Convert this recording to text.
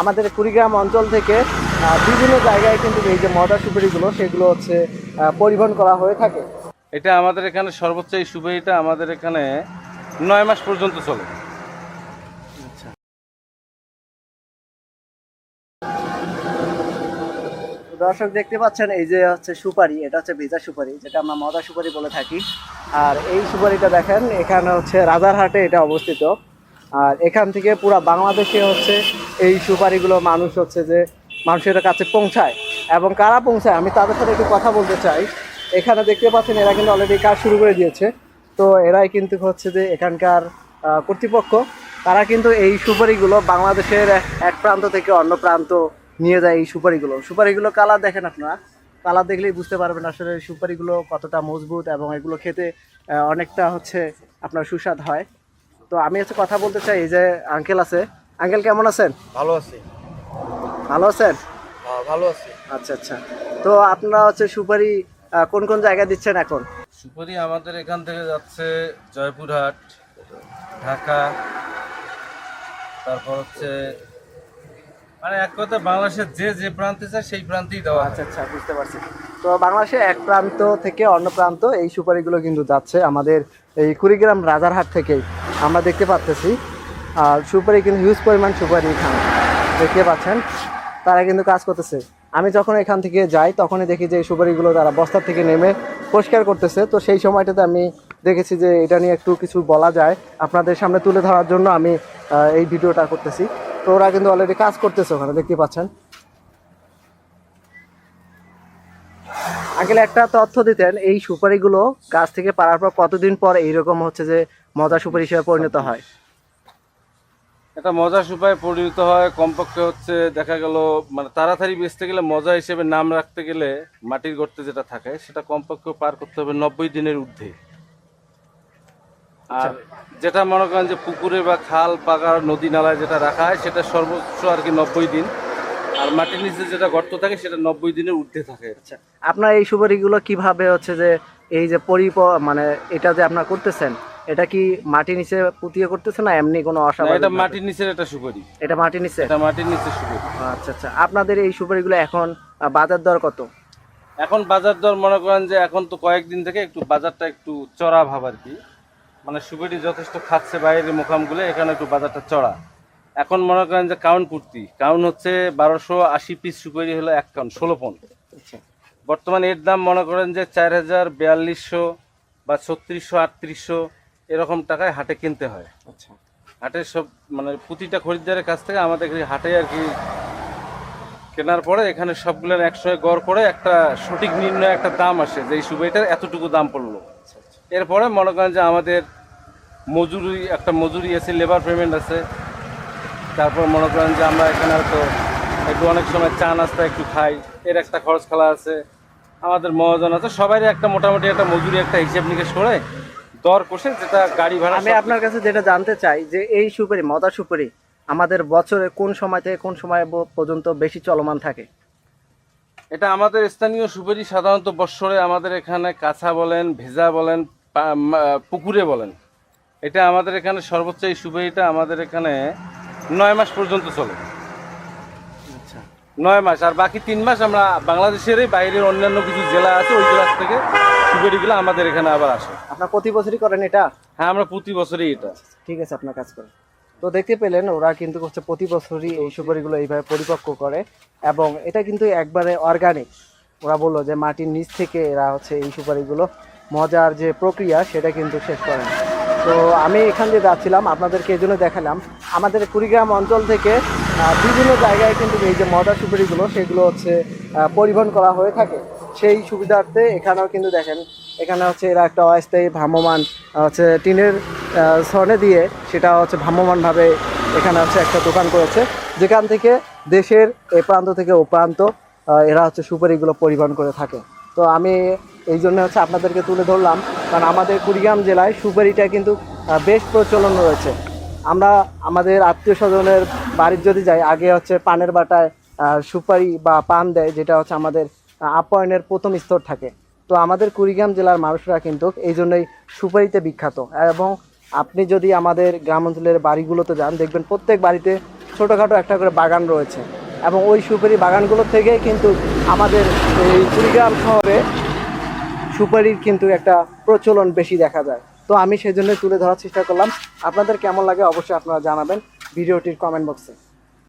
আমাদের কুড়িগ্রাম অঞ্চল থেকে বিভিন্ন জায়গায় কিন্তু এই যে মদা সুপারিগুলো সেগুলো হচ্ছে পরিবহন করা হয়ে থাকে। এটা আমাদের এখানে সর্বোচ্চ এই সুপারিটা আমাদের এখানে নয় মাস পর্যন্ত চলে। দর্শক দেখতে পাচ্ছেন এই যে হচ্ছে সুপারি এটা হচ্ছে ভেজা সুপারি যেটা আমরা মদা সুপারি বলে থাকি। আর এই সুপারিটা দেখেন এখানে হচ্ছে রাজারহাটে এটা অবস্থিত। আর এখান থেকে পুরো বাংলাদেশে হচ্ছে এই সুপারিগুলো মানুষ হচ্ছে যে মানুষের কাছে পৌঁছায় এবং কারা পৌঁছায় আমি তাদের সাথে একটু কথা বলতে চাই। এখানে দেখতে পাচ্ছেন এরা কিন্তু অলরেডি কাজ শুরু করে দিয়েছে। তো এরাই কিন্তু হচ্ছে যে এখানকার কর্তৃপক্ষ। তারা কিন্তু এই সুপারিগুলো বাংলাদেশের এক প্রান্ত থেকে অন্য প্রান্ত নিয়ে যায় এই সুপারিগুলো। সুপারিগুলো কালার দেখেন আপনারা। কালার দেখলেই বুঝতে পারবেন আসলে সুপারিগুলো কতটা মজবুত এবং এগুলো খেতে অনেকটা হচ্ছে আপনার সুস্বাদ হয়। তো আমি হচ্ছে কথা বলতে চাই, এই যে আঙ্কেল আছে আঙ্কেল কেমন আছেন? ভালো আছি। ভালো আছেন? হ্যাঁ, ভালো আছি। আচ্ছা আচ্ছা। তো আপনারা হচ্ছে সুপারি কোন কোন জায়গায় দিচ্ছেন এখন? সুপারি আমাদের এখান থেকে যাচ্ছে জয়পুরহাট ঢাকা তারপর হচ্ছে মানে এক কথা বাংলাদেশের যে যে প্রান্তে চায় সেই প্রান্তেই দেওয়া আচ্ছা আচ্ছা বুঝতে পারছি। তো বাংলাদেশে এক প্রান্ত থেকে অন্য প্রান্ত এই সুপারিগুলো কিন্তু যাচ্ছে আমাদের এই কুড়িগ্রাম রাজারহাট থেকেই। আমরা দেখতে পাচ্তেছি আর সুপারি কিন্তু হিউজ পরিমাণ সুপারি এখানে। দেখতে পাচ্ছেন? তারা কিন্তু কাজ করতেছে। আমি যখন এখান থেকে যাই, তখনই দেখি যে সুপারিগুলো তারা বস্তার থেকে নেমে পরিষ্কার করতেছে। তো সেই সময়টাতে আমি দেখেছি যে এটা নিয়ে একটু কিছু বলা যায়। আপনাদের সামনে তুলে ধরার জন্য আমি এই ভিডিওটা করতেছি। তো ওরা কিন্তু অলরেডি কাজ করতেছে ওখানে, দেখতে পাচ্ছেন? আগে একটা তথ্য দিতেন, এই সুপারিগুলো গাছ থেকে পাড়ার পর কতদিন পর এইরকম হচ্ছে যে মজা সুপারি হিসেবে পরিণত হয়? এটা মজা সুপায় পরিণত হয়। কমপক্ষে হচ্ছে দেখা গেল মানে তাড়াতাড়ি বেচতে গেলে মজা হিসেবে নাম রাখতে গেলে মাটির গর্তে যেটা থাকে সেটা কমপক্ষে পার করতে হবে নব্বই দিনের ঊর্ধ্বে। আর যেটা মনে করেন যে পুকুরে বা খাল পাকার নদী নালায় যেটা রাখা হয় সেটা সর্বোচ্চ আর কি নব্বই দিন। আর মাটির নিচে যেটা গর্ত থাকে সেটা নব্বই দিনের ঊর্ধ্বে থাকে। আচ্ছা। আপনার এই সুপারিগুলো কীভাবে হচ্ছে যে এই যে পরিপ মানে এটা যে আপনার করতেছেন এটা কি মাটির নিচে পুঁতিয়ে করতেছে না এমনি কোনো অস্বাভাবিক এটা মাটির নিচের একটা সুপারি। এটা মাটির নিচে? এটা মাটির নিচে সুপারি। আচ্ছা আচ্ছা। আপনাদের এই সুপারিগুলো এখন বাজার দর কত? এখন বাজার দর মনে করেন যে এখন তো কয়েকদিন থেকে একটু বাজারটা একটু চড়া ভাব আর কি। মানে সুপারি যথেষ্ট খাচ্ছে বাইরের মোকামগুলো এখানে একটু বাজারটা চড়া। এখন মনে করেন যে কাউন পূর্তি কাউন হচ্ছে বারোশো আশি পিস সুপারি হলো এক কাউন ষোলো পন আচ্ছা। বর্তমানে এর দাম মনে করেন যে চার হাজার বিয়াল্লিশশো বা ছত্রিশশো আটত্রিশশো এরকম টাকায় হাটে কিনতে হয়। আচ্ছা। হাটের সব মানে প্রতিটা খরিদ্দারের কাছ থেকে আমাদের হাটে আর কি কেনার পরে এখানে সবগুলোর একসঙ্গে গড় করে একটা সঠিক নির্ণয় একটা দাম আসে যে এই সুবাইটার এতটুকু দাম পড়ল। এরপরে মনে করেন যে আমাদের মজুরি একটা মজুরি আছে লেবার পেমেন্ট আছে। তারপর মনে করেন যে আমরা এখানে হয়তো একটু অনেক সময় চা নাস্তা একটু খাই এর একটা খরচ খেলা আছে। আমাদের মহাজন আছে সবারই একটা মোটামুটি একটা মজুরি একটা হিসেব নিকেশ করে দর কষে যেটা গাড়ি ভাড়া আমি আপনার কাছে যেটা জানতে চাই যে এই সুপারি মদা সুপারি আমাদের বছরে কোন সময় থেকে কোন সময় পর্যন্ত বেশি চলমান থাকে? এটা আমাদের স্থানীয় সুপারি সাধারণত বৎসরে আমাদের এখানে কাঁচা বলেন ভেজা বলেন পুকুরে বলেন। এটা আমাদের এখানে সর্বোচ্চ এই সুপারিটা আমাদের এখানে নয় মাস পর্যন্ত চলে। আচ্ছা। নয় মাস আর বাকি তিন মাস আমরা বাংলাদেশেরই বাইরের অন্যান্য কিছু জেলা আছে ওই জেলা থেকে সুপারিগুলো আমাদের এখানে আবার আসে। আপনার প্রতি বছরই করেন এটা? হ্যাঁ আমরা প্রতি বছরই এটা। ঠিক আছে আপনার কাজ করে তো দেখতে পেলেন ওরা কিন্তু হচ্ছে প্রতি বছরই এই সুপারিগুলো এইভাবে পরিপক্ক করে এবং এটা কিন্তু একবারে অর্গানিক ওরা বলল যে মাটির নিচ থেকে এরা হচ্ছে এই সুপারিগুলো মজার যে প্রক্রিয়া সেটা কিন্তু শেষ করেন। তো আমি এখান দিয়ে যাচ্ছিলাম আপনাদেরকে এই জন্য দেখালাম। আমাদের কুড়িগ্রাম অঞ্চল থেকে বিভিন্ন জায়গায় কিন্তু এই যে মজার সুপারিগুলো সেগুলো হচ্ছে পরিবহন করা হয়ে থাকে। সেই সুবিধার্থে এখানেও কিন্তু দেখেন, এখানে হচ্ছে এরা একটা অস্থায়ী ভ্রাম্যমান হচ্ছে টিনের ছনে দিয়ে সেটা হচ্ছে ভ্রাম্যমানভাবে এখানে হচ্ছে একটা দোকান করেছে। যেখান থেকে দেশের এ প্রান্ত থেকে ও প্রান্ত এরা হচ্ছে সুপারিগুলো পরিবহন করে থাকে। তো আমি এই জন্য হচ্ছে আপনাদেরকে তুলে ধরলাম, কারণ আমাদের কুড়িগ্রাম জেলায় সুপারিটা কিন্তু বেশ প্রচলন রয়েছে। আমরা আমাদের আত্মীয় স্বজনের বাড়ির যদি যাই, আগে হচ্ছে পানের বাটায় সুপারি বা পান দেয়, যেটা হচ্ছে আমাদের আপ্যায়নের প্রথম স্তর থাকে। তো আমাদের কুড়িগ্রাম জেলার মানুষরা কিন্তু এই জন্যই সুপারিতে বিখ্যাত। এবং আপনি যদি আমাদের গ্রাম অঞ্চলের বাড়িগুলোতে যান, দেখবেন প্রত্যেক বাড়িতে ছোটোখাটো একটা করে বাগান রয়েছে। এবং ওই সুপারি বাগানগুলো থেকে কিন্তু আমাদের এই কুড়িগ্রাম শহরে সুপারির কিন্তু একটা প্রচলন বেশি দেখা যায়। তো আমি সেই সেজন্য তুলে ধরার চেষ্টা করলাম। আপনাদের কেমন লাগে অবশ্যই আপনারা জানাবেন ভিডিওটির কমেন্ট বক্সে